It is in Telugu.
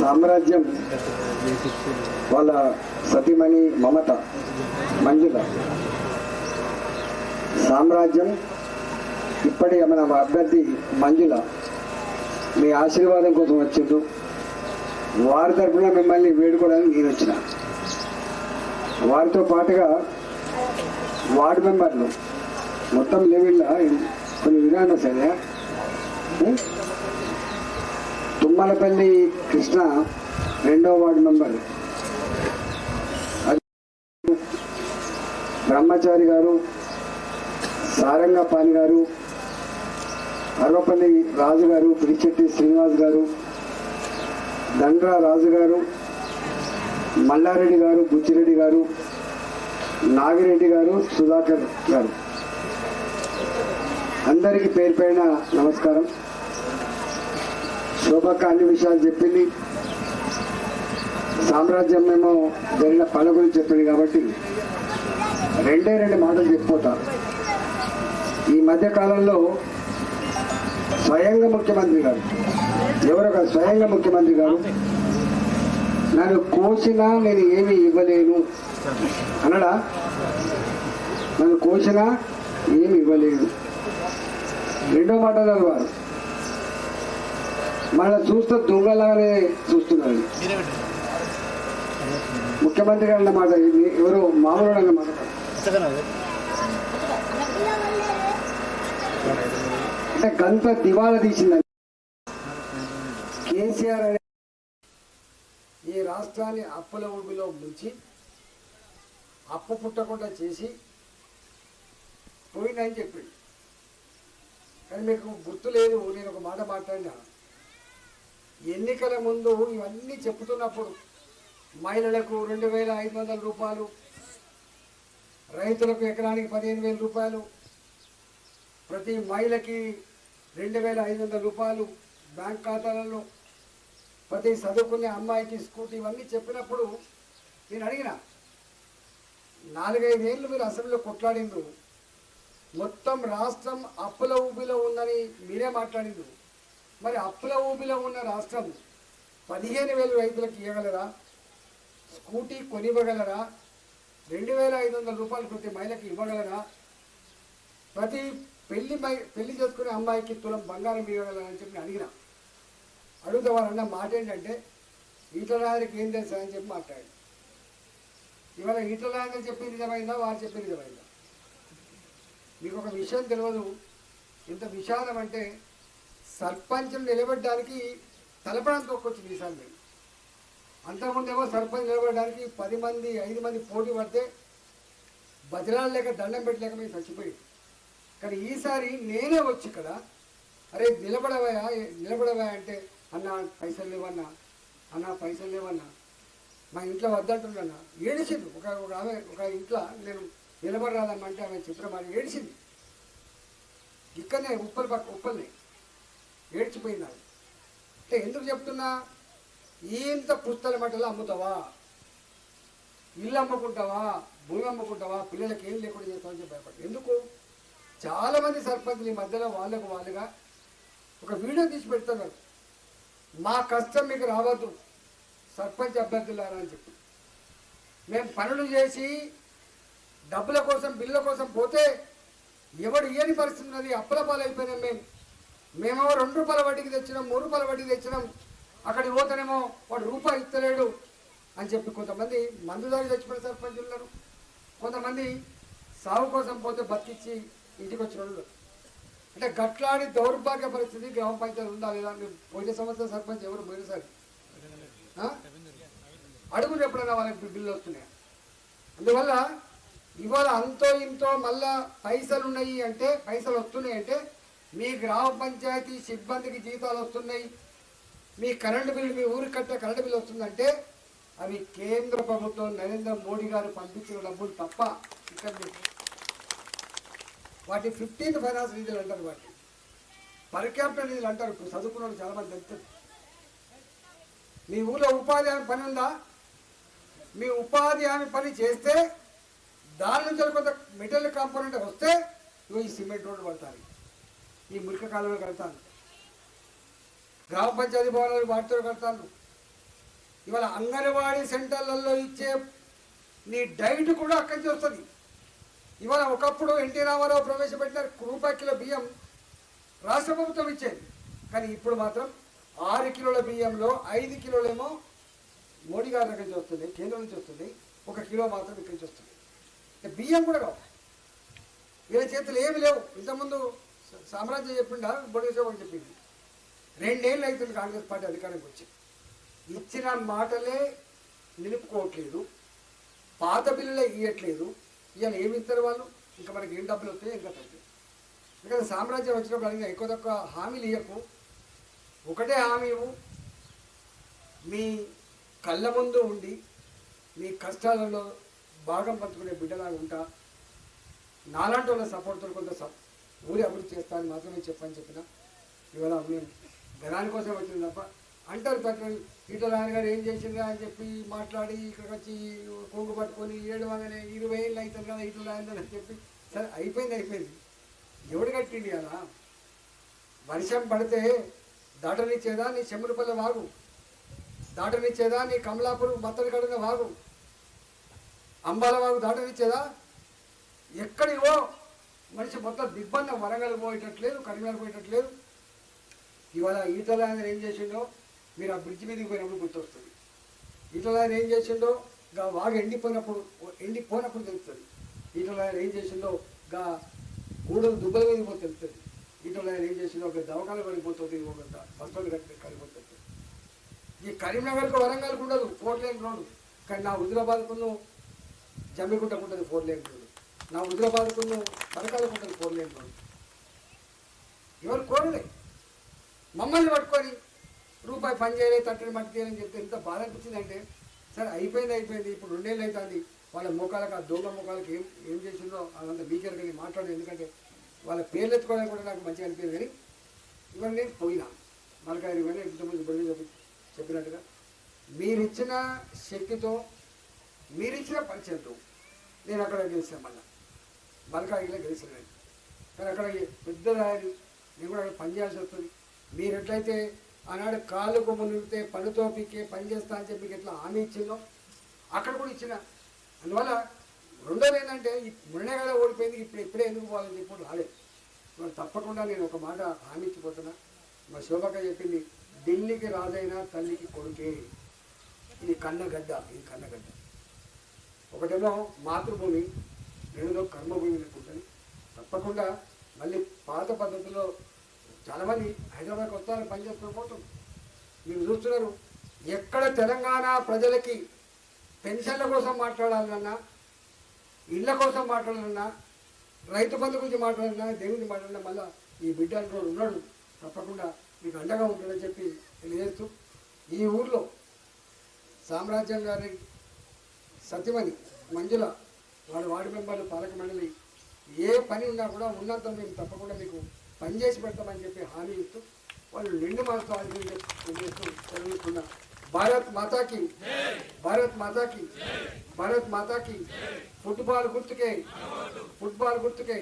సామ్రాజ్యం వాళ్ళ సతీమణి మమత మంజుల. సామ్రాజ్యం ఇప్పటి మన అభ్యర్థి మంజుల. మీ ఆశీర్వాదం కోసం వచ్చిండు. వారి తరఫున మిమ్మల్ని వేడుకోవడానికి నేను వచ్చిన. వారితో పాటుగా వార్డు మెంబర్లు మొత్తం లెవెల్లో కొన్ని విధానం సరే తుమ్మలపల్లి కృష్ణ రెండో వార్డు మెంబర్. బ్రహ్మచారి గారు సారంగపాణి గారు అర్వపల్లి రాజు గారు పిడిచెట్టి శ్రీనివాస్ గారు దండ్రా రాజు గారు మల్లారెడ్డి గారు బుచ్చిరెడ్డి గారు నాగిరెడ్డి గారు సుధాకర్ గారు. అందరికీ పేరు పైన నమస్కారం. శోభక్క అన్ని విషయాలు చెప్పింది. సామ్రాజ్యం మేము జరిగిన పనుల గురించి చెప్పింది కాబట్టి రెండే రెండు మాటలు చెప్పిపోతా. ఈ మధ్య కాలంలో స్వయంగా ముఖ్యమంత్రి గారు ఎవరో కాదు స్వయంగా ముఖ్యమంత్రి గారు నన్ను కోసినా నేను ఏమి ఇవ్వలేను అనడా నన్ను కోసినా ఏమి ఇవ్వలేను. రెండో మాట వారు మన చూస్తే దొంగలాగానే చూస్తున్నాడు ముఖ్యమంత్రి గారు అన్నమాట ఇది. ఎవరు మామూలు అన్నమాట. అంటే గంత దివాలా తీసిందండి. కేసీఆర్ అనే ఈ రాష్ట్రాన్ని అప్పుల ఊబిలో ముంచి అప్పు పుట్టకుండా చేసి పోయిందని చెప్పిండు. కానీ మీకు గుర్తు లేదు నేను ఒక మాట మాట్లాడినా. ఎన్నికల ముందు ఇవన్నీ చెప్తున్నప్పుడు మహిళలకు రెండు వేల ఐదు వందల రూపాయలు రైతులకు ఎకరానికి పదిహేను వేల రూపాయలు ప్రతి మహిళకి రెండు వేల ఐదు వందల రూపాయలు బ్యాంక్ ఖాతాలలో ప్రతి చదువుకునే అమ్మాయికి స్కూటీ ఇవన్నీ చెప్పినప్పుడు నేను అడిగిన నాలుగైదేళ్ళు మీరు అసెంబ్లీలో కొట్లాడిండ్రు మొత్తం రాష్ట్రం అప్పుల ఊబిలో ఉందని మీరే మాట్లాడిండ్రు. మరి అప్పుల ఊబిలో ఉన్న రాష్ట్రం పదిహేను వేలు రైతులకు ఇవ్వగలరా? స్కూటీ కొనివ్వగలరా? రెండు వేల ఐదు వందల రూపాయలు ప్రతి మహిళకి ఇవ్వగలరా? ప్రతి పెళ్ళి మై పెళ్ళి చేసుకునే అమ్మాయికి తులం బంగారం ఇవ్వగలరా అని చెప్పి నేను అడిగిన. అడుగుతా వాళ్ళన్న మాట ఏంటంటే ఈటల రాజుకి ఏం తెలుసా అని చెప్పి మాట్లాడి ఇవాళ ఈటల రాజు చెప్పి నిజమైందా వారు చెప్పింది నిజమైందా మీకు ఒక విషయం తెలియదు ఇంత విషాదం అంటే సర్పంచం నిలబడడానికి తలపడానికి ఒక్కొచ్చింది ఈసారి మేము అంతకుముందేమో సర్పంచ్ నిలబడడానికి పది మంది ఐదు మంది పోటీ పడితే భజనాలు లేక దండం పెట్టలేక మేము చచ్చిపోయి కానీ ఈసారి నేనే వచ్చి ఇక్కడ అరే నిలబడవయా నిలబడవా అంటే అన్న పైసలు లేవన్నా అన్న పైసలు లేవన్నా మా ఇంట్లో వద్దంటున్నా ఏడిచింది. ఒక ఒక ఆమె ఒక ఇంట్లో నేను నిలబడరాదమ్మంటే ఆమె చిత్రం అని ఏడిచింది. ఇక్కడనే ఉప్పలు పక్క ఉప్పల్ని. ఏడ్చిపోయింది అంటే ఎందుకు చెప్తున్నా? ఇంత పుస్తల మట్టలు అమ్ముతావా? ఇల్లు అమ్ముకుంటావా? భూమి అమ్ముకుంటావా? పిల్లలకి ఏం లేకుండా చేస్తామని చెప్పి భయపడ్డా ఎందుకు? చాలామంది సర్పంచులు సర్పంచ్లు ఈ మధ్యలో వాళ్ళకు వాళ్ళుగా ఒక వీడియో తీసి పెడుతున్నారు. మా కష్టం మీకు రావద్దు సర్పంచ్ అభ్యర్థులారా అని చెప్పి. మేము పనులు చేసి డబ్బుల కోసం బిల్లుల కోసం పోతే ఎవడు ఏని పరిస్థితి ఉన్నది. అప్పుల పాలైపోయినాం మేము. మేమేమో రెండు రూపాయల వడ్డీకి తెచ్చినాం మూడు రూపాయల వడ్డీకి తెచ్చినాం. అక్కడికి పోతేనేమో వాడు రూపాయి ఇస్తలేడు అని చెప్పి కొంతమంది మందుదారి చచ్చిపోయిన సర్పంచులు ఉన్నారు. కొంతమంది సాగు కోసం పోతే బతికిచ్చి ఇంటికి వచ్చిన వాళ్ళు అంటే గట్లాడి దౌర్భాగ్య పరిస్థితి గ్రామ పంచాయతీ ఉందా లేదా మీరు పోయిన సంవత్సరం సర్పంచ్ ఎవరు పోయినసారి ఆ? అడుగులు ఎప్పుడైనా వాళ్ళకి బిల్లు వస్తున్నాయి? అందువల్ల ఇవాళ అంతో ఇంతో మళ్ళా పైసలు ఉన్నాయి అంటే పైసలు వస్తున్నాయి అంటే మీ గ్రామ పంచాయతీ సిబ్బందికి జీతాలు వస్తున్నాయి. మీ కరెంటు బిల్లు మీ ఊరికి కట్టే కరెంటు బిల్లు వస్తుందంటే అవి కేంద్ర ప్రభుత్వం నరేంద్ర మోడీ గారు పంపించిన డబ్బులు తప్ప ఇక్కడ వాటి ఫిఫ్టీన్త్ ఫైనాన్స్ నిధులు అంటారు వాటి. పర్ క్యాపిటల్ నిధులు అంటారు. ఇప్పుడు చదువుకున్న వాళ్ళు చాలా మంది తెలుస్తుంది మీ ఊళ్ళో ఉపాధి హామీ పని ఉందా? మీ ఉపాధి హామీ పని చేస్తే దాని నుంచి కొంత మెటీరియల్ కాంపోనెంట్ వస్తే ఇగో ఈ సిమెంట్ రోడ్డు పడతారు. ఈ మురిక కాలంలో కడతాను గ్రామ పంచాయతీ భవనాలు వాటితో కడతాను ఇవాళ అంగన్వాడీ సెంటర్లలో ఇచ్చే నీ డైట్ కూడా అక్కడి నుంచి వస్తుంది. ఇవాళ ఒకప్పుడు ఎన్టీ రామారావు ప్రవేశపెట్టిన రూపాయి కిలో బియ్యం రాష్ట్ర ప్రభుత్వం ఇచ్చేది. కానీ ఇప్పుడు మాత్రం ఆరు కిలోల బియ్యంలో ఐదు కిలోలేమో మోడీ గారి దగ్గర నుంచి వస్తుంది కేంద్రం నుంచి వస్తుంది. ఒక కిలో మాత్రం ఇక్కడి నుంచి వస్తుంది. బియ్యం కూడా కావు. వీళ్ళ చేతులు ఏమి లేవు. ఇంతకుముందు సామ్రాజ్యం చెప్పిండా? బొడిసేవాడు చెప్పింది రెండేళ్ళు అవుతుంది కాంగ్రెస్ పార్టీ అధికారానికి వచ్చి. ఇచ్చిన మాటలే నిలుపుకోవట్లేదు. పాత బిల్లులే ఇవ్వట్లేదు ఇవాళ ఏమి ఇస్తారు వాళ్ళు? ఇంకా మనకి ఏం డబ్బులు వస్తాయి ఇంకా తగ్గాయి ఇంకా సామ్రాజ్యం వచ్చినప్పుడు అడిగిన ఎక్కువ తక్కువ హామీలు ఇవ్వకు ఒకటే హామీ ఇవ్వు. మీ కళ్ళ ముందు ఉండి మీ కష్టాలలో భాగం పంచుకునే బిడ్డలాగా ఉంటా. నాలాంటి వాళ్ళ సపోర్ట్తో కొంత సప్ ఊరి అభివృద్ధి చేస్తానని మాత్రమే చెప్పని చెప్పిన. ఇవాళ మేము గణాని కోసం వచ్చింది తప్ప అంటారు ప్రతి ఈటల రాని గారు ఏం చేసిండ్రా అని చెప్పి మాట్లాడి ఇక్కడికి వచ్చి కొంగు పట్టుకొని ఏడు వందలే ఇరవై ఏళ్ళు అవుతుంది కదా ఈటల రాని అని చెప్పి సరే అయిపోయింది అయిపోయింది. ఎవడు కట్టిండి అలా వర్షం పడితే దాటనిచ్చేదా నీ చెమ్మడిపల్లె వాగు. దాటనిచ్చేదా నీ కమలాపురం మత్తడి కడిన వాగు. అంబాల వాగు దాటనిచ్చేదా ఎక్కడివో మనిషి మొత్తం దిగ్బంధం వరంగల్ పోయేటట్లేదు కరీంనగర్ పోయేటట్లేదు. ఇవాళ ఈటల ఏం చేసిండో మీరు ఆ బ్రిడ్జ్ మీదకి పోయినప్పుడు గుర్తొస్తుంది. ఈతలాయన ఏం చేసిండో గా వాగు ఎండిపోయినప్పుడు ఎండిపోయినప్పుడు తెలుస్తుంది. ఈటల ఏం చేసిండో గా గూడలు దుబ్బల మీద పోతే తెలుస్తుంది. ఈటల ఏం చేసిండో ఒక దవకాలు పడిపోతుంది ఒక పంతొమ్మిది కట్టి కలిపోతుంది ఈ కరీంనగర్కు వరంగల్కి ఉండదు ఫోర్ లేన్ రోడ్డు. కానీ నా హుజరాబాద్కును జమ్మిగుంటకు ఉంటుంది ఫోర్ లేన్ రోడ్డు. నా హుజరాబాద్కును పరకాలకు ఉంటుంది ఫోర్ లేన్ ఎవరు కోరలే? మమ్మల్ని పట్టుకొని రూపాయి పని చేయలేదు తట్టని మట్టి చేయాలని చెప్తే ఎంత బాధ అనిపించిందంటే సరే అయిపోయింది అయిపోయింది ఇప్పుడు రెండేళ్ళు అవుతుంది వాళ్ళ ముఖాలకు ఆ దొంగ ముఖాలకు ఏం ఏం చేసిందో అదంతా మీకేరు కానీ మాట్లాడదు ఎందుకంటే వాళ్ళ పేర్లు ఎత్తుకోవడానికి కూడా నాకు మంచిగా అనిపించింది కానీ ఇవన్నీ నేను పోయినా. మలకాయ ఇవన్నీ ఇంతకుముందు బడి చెప్పి చెప్పినట్టుగా మీరిచ్చిన శక్తితో మీరిచ్చిన పరిచయంతో నేను అక్కడ గెలిచాను మళ్ళీ. మలకాయలో గెలిచాను కానీ అక్కడ పెద్ద రాయలు నేను కూడా అక్కడ పనిచేయాల్సి వస్తుంది. మీరు ఎట్లయితే ఆనాడు కాళ్ళు కొమ్ము నింపితే పనితో పీకే పని చేస్తా అని చెప్పి మీకు ఎట్లా హామీ ఇచ్చిందో అక్కడ కూడా ఇచ్చిన. అందువల్ల రెండోది ఏంటంటే ఈ మొన్నే కదా ఓడిపోయింది ఇప్పుడు ఇప్పుడే ఎందుకు పోవాలని చెప్పి రాలేదు. మరి తప్పకుండా నేను ఒక మాట హామీ ఇచ్చిపోతున్నా. మా శోభక చెప్పింది ఢిల్లీకి రాజైన తల్లికి కొడుకే. ఇది కన్నగడ్డ ఇది కన్నగడ్డ. ఒకటేమో మాతృభూమి ఏదో కర్మభూమి అనుకుంటుంది తప్పకుండా మళ్ళీ పాత పద్ధతిలో చాలామంది హైదరాబాద్కి వస్తారని పని పోతుంది మీరు చూస్తున్నారు ఎక్కడ తెలంగాణ ప్రజలకి పెన్షన్ల కోసం మాట్లాడాలన్నా ఇళ్ళ కోసం మాట్లాడాలన్నా రైతు బంధు గురించి మాట్లాడినా దేవుని మాట్లాడినా మళ్ళీ ఈ బిడ్డ అంటూ ఉన్నాడు. తప్పకుండా మీకు అండగా ఉంటుందని చెప్పి తెలియజేస్తూ ఈ ఊర్లో సామ్రాజ్యం గారి సత్యమణి మంజుల వాడి వార్డు మెంబర్లు పాలక మండలి ఏ పని ఉన్నా కూడా ఉన్నంత మేము తప్పకుండా మీకు పని చేసి పెడతామని చెప్పి హామీ ఇస్తూ వాళ్ళు నిండు మనసుతో చేస్తూ చదువుతున్న భారత్ మాతాకి భారత్ మాతాకి భారత్ మాతాకి ఫుట్బాల్ గుర్తుకే ఫుట్బాల్ గుర్తుకే.